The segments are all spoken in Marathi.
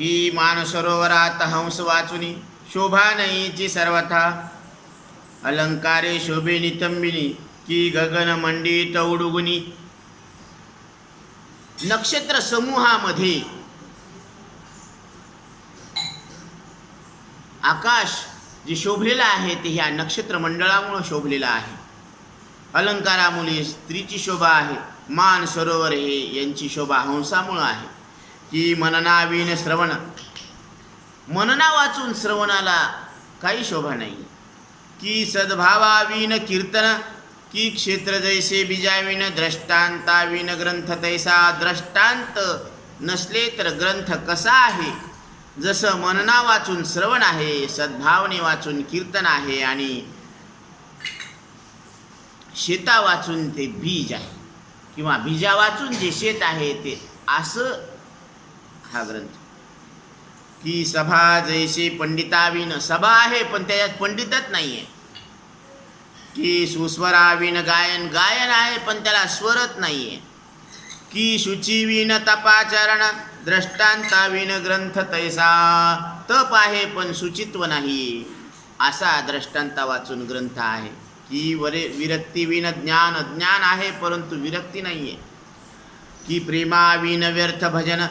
की मानसरोवरात हंस वाचुनी शोभा नयीची सर्वथा। अलंकारे शोभे नितंबिनी की गगन मंडित उडुगुनी नक्षत्र समूहामध्ये आकाश जे शोभलेलं आहे ते ह्या नक्षत्र मंडळामुळं शोभलेलं आहे. अलंकारामुळे स्त्रीची शोभा आहे मान सरोवर हे यांची शोभा हंसामुळं आहे. की मननावीन श्रवण. मनना वाचून श्रवणाला काही शोभा नाही. की सद्भावावीन कीर्तन की क्षेत्र जैसे बिजाविन द्रष्टांताविन ग्रंथ तैसा द्रष्टांत नसले तर ग्रंथ कसा आहे? जसं मनना वाचून श्रवण आहे सद्भावने वाचून कीर्तन आहे आणि शेता वाचून ते बीज आहे. किंवा बीजा वाचून जे शेत आहे ते असं हा ग्रंथ की सभा जैसे पंडिताविन सभा आहे पण त्याच्यात पंडितच नाही आहे की सुस्वराविन गायन गायन आहे पण त्याला स्वरच नाही आहे की शुचिविन तपाचरण द्रष्टांताविन ग्रंथ तैसा तप आहे पण शुचित्व नाही. असा द्रष्टांता वाचून ग्रंथ आहे. की वरे विरक्तीविन ज्ञान ज्ञान आहे परंतु विरक्ती नाही आहे की प्रेमाविन व्यर्थ भजन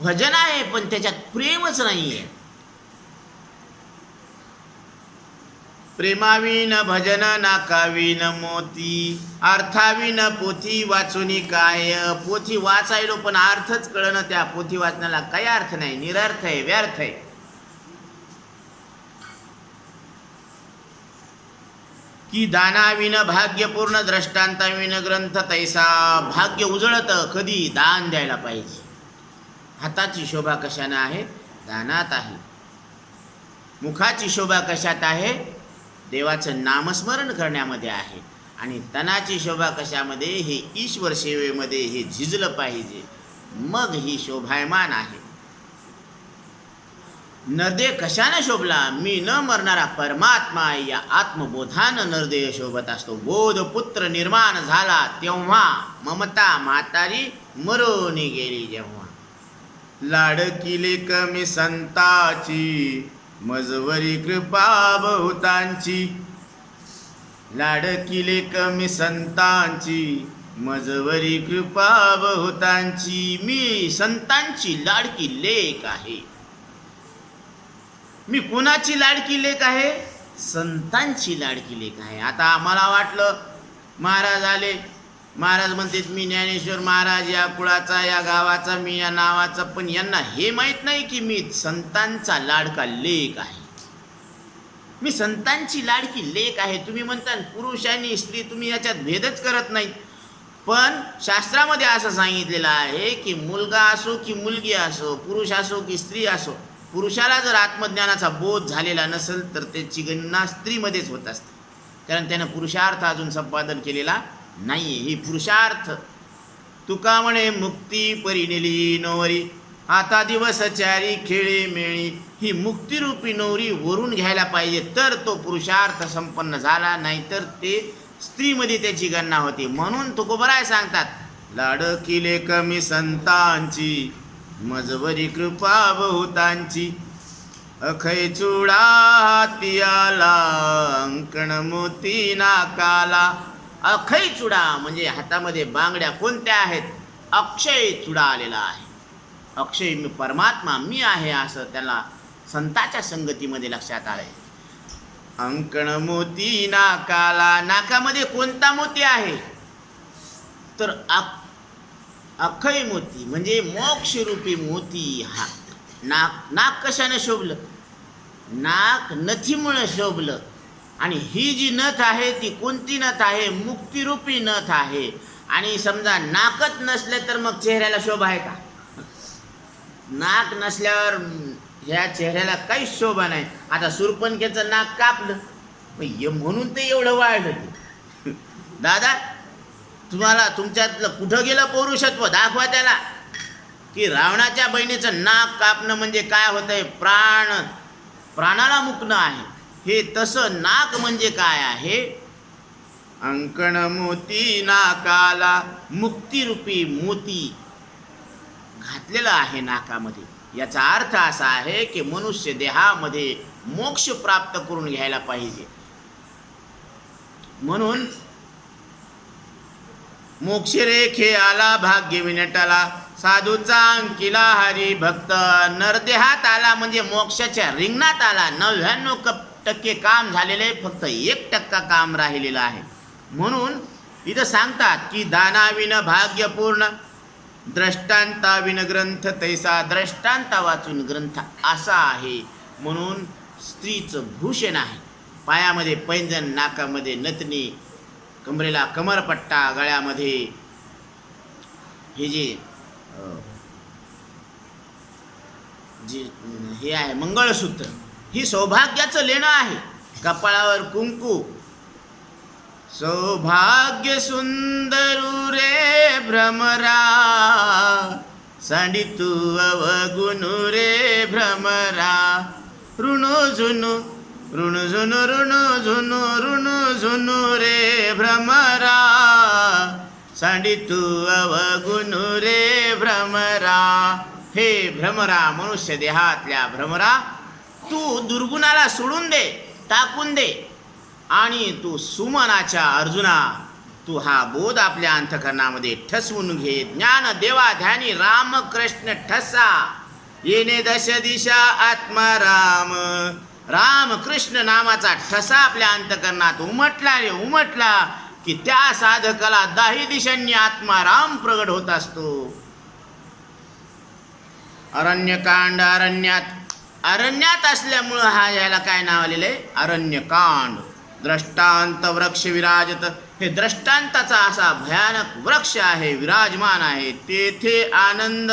भजन आहे पण त्याच्यात प्रेमच नाही आहे प्रेमाविन भजन नाकाविन मोती अर्थाविन पोथी वाचुनी काय? पोथी वाचायलो पण अर्थच कळणं त्या पोथी वाचण्याला काही अर्थ नाही. निरर्थ आहे व्यर्थ आहे. की दानाविन भाग्यपूर्ण दृष्टांताविन ग्रंथ तैसा भाग्य उजळत कधी? दान द्यायला पाहिजे. हाताची शोभा कशानं आहे? दानात आहे. मुखाची शोभा कशात आहे? देवाचं नामस्मरण करण्यामध्ये आहे. आणि तनाची शोभा कशामध्ये? हे ईश्वर सेवेमध्ये हे झिजलं पाहिजे. मग ही शोभायमान आहे. नरदे कशानं शोभला? मी न मरणारा परमात्मा या आत्मबोधानं नरदेय शोभत असतो. बोध पुत्र निर्माण झाला तेव्हा ममता म्हातारी मरून गेली जेव्हा. लाडकिले कमी संताची मजवरी कृपा बहुतांची. लाडकिले कमी संतांची मजवरी कृपा बहुतांची. मी संतांची लाडकी लेख आहे. मी कुणाची लाडकी लेख आहे? संतांची लाडकी लेख आहे. आता आम्हाला वाटलं महाराज आले महाराज म्हणतात मी ज्ञानेश्वर महाराज या कुळाचा या गावाचा मी या नावाचा पण यांना हे माहीत नाही की मी संतांचा लाडका लेख आहे. मी संतांची लाडकी लेख आहे. तुम्ही म्हणता पुरुष आणि स्त्री तुम्ही याच्यात भेदच करत नाही पण शास्त्रामध्ये असं सांगितलेलं आहे की मुलगा असो की मुलगी असो पुरुष असो की स्त्री असो पुरुषाला जर आत्मज्ञानाचा बोध झालेला नसेल तर त्याची गणना स्त्रीमध्येच होत असते. कारण त्यानं पुरुषार्थ अजून संपादन केलेला नाही ही पुरुषार्थ. तुका म्हणे मुक्ती परिनेली नवरी. आता दिवस चारी खेळे मेळी. ही मुक्तिरूपी नोरी वरून घ्यायला पाहिजे. तर तो पुरुषार्थ संपन्न झाला नाहीतर ते स्त्रीमध्ये त्याची गणना होती. म्हणून तुकोबराय सांगतात लाडकिले कमी संतांची मजवरी कृपा बहुतांची. अखय चुडा हाती आला अंकण मोती नाकाला. अखय चुडा म्हणजे हातामध्ये बांगड्या कोणत्या आहेत? अक्षय चुडा आलेला आहे. अक्षय मी परमात्मा मी आहे असं त्याला संताच्या संगतीमध्ये लक्षात आलंय. अंकण मोती नाकाला नाकामध्ये कोणता मोती आहे? तर अखय मोती म्हणजे मोक्षरूपी मोती हा. नाक नाक कशानं शोभलं? नाक नथीमुळं शोभलं. आणि ही जी नथ आहे ती कोणती नथ आहे? मुक्तिरूपी नथ आहे. आणि समजा नाकच नसले तर मग चेहऱ्याला शोभा आहे का? नाक नसल्यावर ह्या चेहऱ्याला काहीच शोभा नाही. आता सुरपणकेचं नाक कापलं. पण म्हणून ते एवढं वाढलं दादा तुम्हाला तुमच्यातलं कुठं गेलं पौरुषत्व? दाखवा त्याला. की रावणाच्या बहिणीचं नाक कापणं म्हणजे काय होतंय? प्राण. प्राणाला मुकणं आहे. हे तसं नाक म्हणजे काय आहे? अंकण मोती नाकाला मुक्तिरूपी मोती. घातलेलं आहे नाकामध्ये. याचा अर्थ असा आहे की मनुष्य देहामध्ये मोक्ष प्राप्त करून घ्यायला पाहिजे. म्हणून मोक्षरेखे आला भाग्य विनटाला. साधूचा अंकिला हरी भक्त नरदेहात आला म्हणजे मोक्षाच्या रिंगणात आला. नव्याण्णव कप टक्के काम झालेले फक्त एक टक्का काम राहिलेलं आहे. म्हणून इथं सांगतात की दानाविन भाग्यपूर्ण द्रष्टांताविन ग्रंथ तैसा द्रष्टांता वाचून ग्रंथ असा आहे. म्हणून स्त्रीचं भूषण आहे. पायामध्ये पैंजण नाकामध्ये नतनी कमरेला कमरपट्टा गळ्यामध्ये हे जे जे हे आहे मंगळसूत्र ही सौभाग्याचं लेणं आहे. कपाळावर कुंकू. सौभाग्य सुंदरू रे भ्रमरा. सांडी तू अवगुणू रे भ्रमरा. ऋणू झुनू ऋणु झुनू ऋणू झुनू ऋणू झुनू रे भ्रमरा. सांडी तू अवगुणू रे भ्रमरा. हे भ्रमरा मनुष्य देहातल्या भ्रमरा. तू दुर्गुणाला सोडून दे टाकून दे. आणि तू सुमनाच्या अर्जुना तू हा बोध आपल्या अंतकरणामध्ये ठसवून घे. ज्ञान देवा ध्यानी राम कृष्ण ठसा. येणे दश दिशा आत्माराम. राम कृष्ण नामाचा ठसा आपल्या अंतकरणात उमटला रे उमटला की त्या साधकाला दाही दिशांनी आत्माराम प्रगट होत असतो. अरण्यकांड अरण्यात अरण्यात असल्यामुळं हा याला काय नाव आलेलं आहे? अरण्यकांड. द्रष्टांत वृक्ष विराजत. हे द्रष्टांताचा असा भयानक वृक्ष आहे विराजमान आहे. तेथे आनंद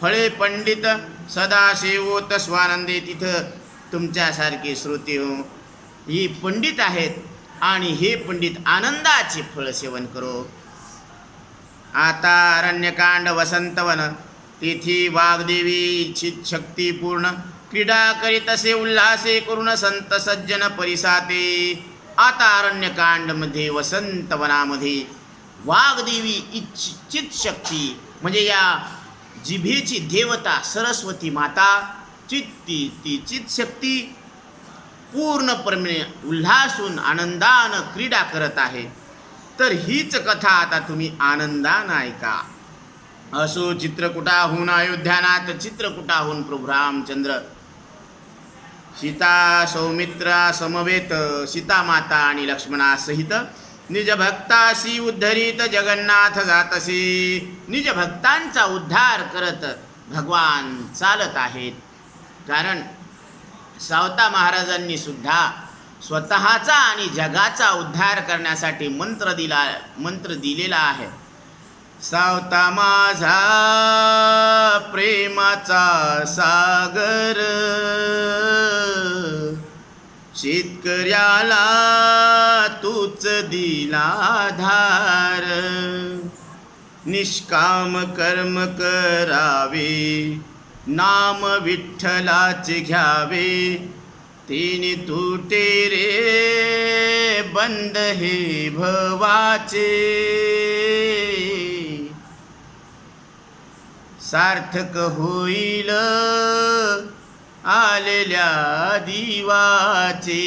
फळे पंडित सदा सेवोत स्वानंदे. तिथं तुमच्यासारखी श्रुती हो. ही पंडित आहेत आणि हे पंडित आनंदाचे फळ सेवन करो. आता अरण्यकांड वसंतवन. तिथी वाग्देवी इच्छित शक्तीपूर्ण. क्रीडा करीत असे उल्हासे करून संत सज्जन परिसाते. आता अरण्यकांडमध्ये वसंतवनामध्ये वाघदेवी इच्छित शक्ती म्हणजे या जिभेची देवता सरस्वती माता चित्ती ती चित शक्ती पूर्णपणे उल्हासून आनंदानं क्रीडा करत आहे. तर हीच कथा आता तुम्ही आनंदानं ऐका. असो चित्रकुटाहून अयोध्यानाथ चित्रकुटाहून प्रभू रामचंद्र सीता सौमित्रा समवेत सीतामाता आणि लक्ष्मणासहित निज भक्ताशी उद्धरित जगन्नाथ जातसी. निज भक्तांचा उद्धार करत भगवान चालत आहेत. कारण सावता महाराजांनी सुद्धा स्वतःचा आणि जगाचा उद्धार करण्यासाठी मंत्र दिला मंत्र दिलेला आहे. सावता माझा प्रेमाचा सागर. शेतकऱ्याला तूच दिला धार निष्काम कर्म करावे नाम विठ्ठलाचे घ्यावे. तिने तुटे रे बंद हे भवाचे. सार्थक होईल. आलेल्या दिवाचे.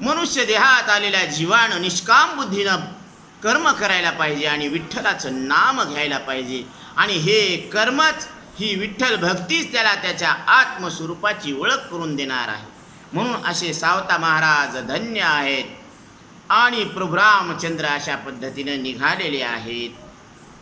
मनुष्य देहात आलेल्या जीवानं निष्काम बुद्धीनं कर्म करायला पाहिजे आणि विठ्ठलाचं नाम घ्यायला पाहिजे. आणि हे कर्मच ही विठ्ठल भक्तीच त्याला त्याच्या आत्मस्वरूपाची ओळख करून देणार आहे. म्हणून असे सावता महाराज धन्य आहेत. आणि प्रभू रामचंद्र अशा पद्धतीनं निघालेले आहेत.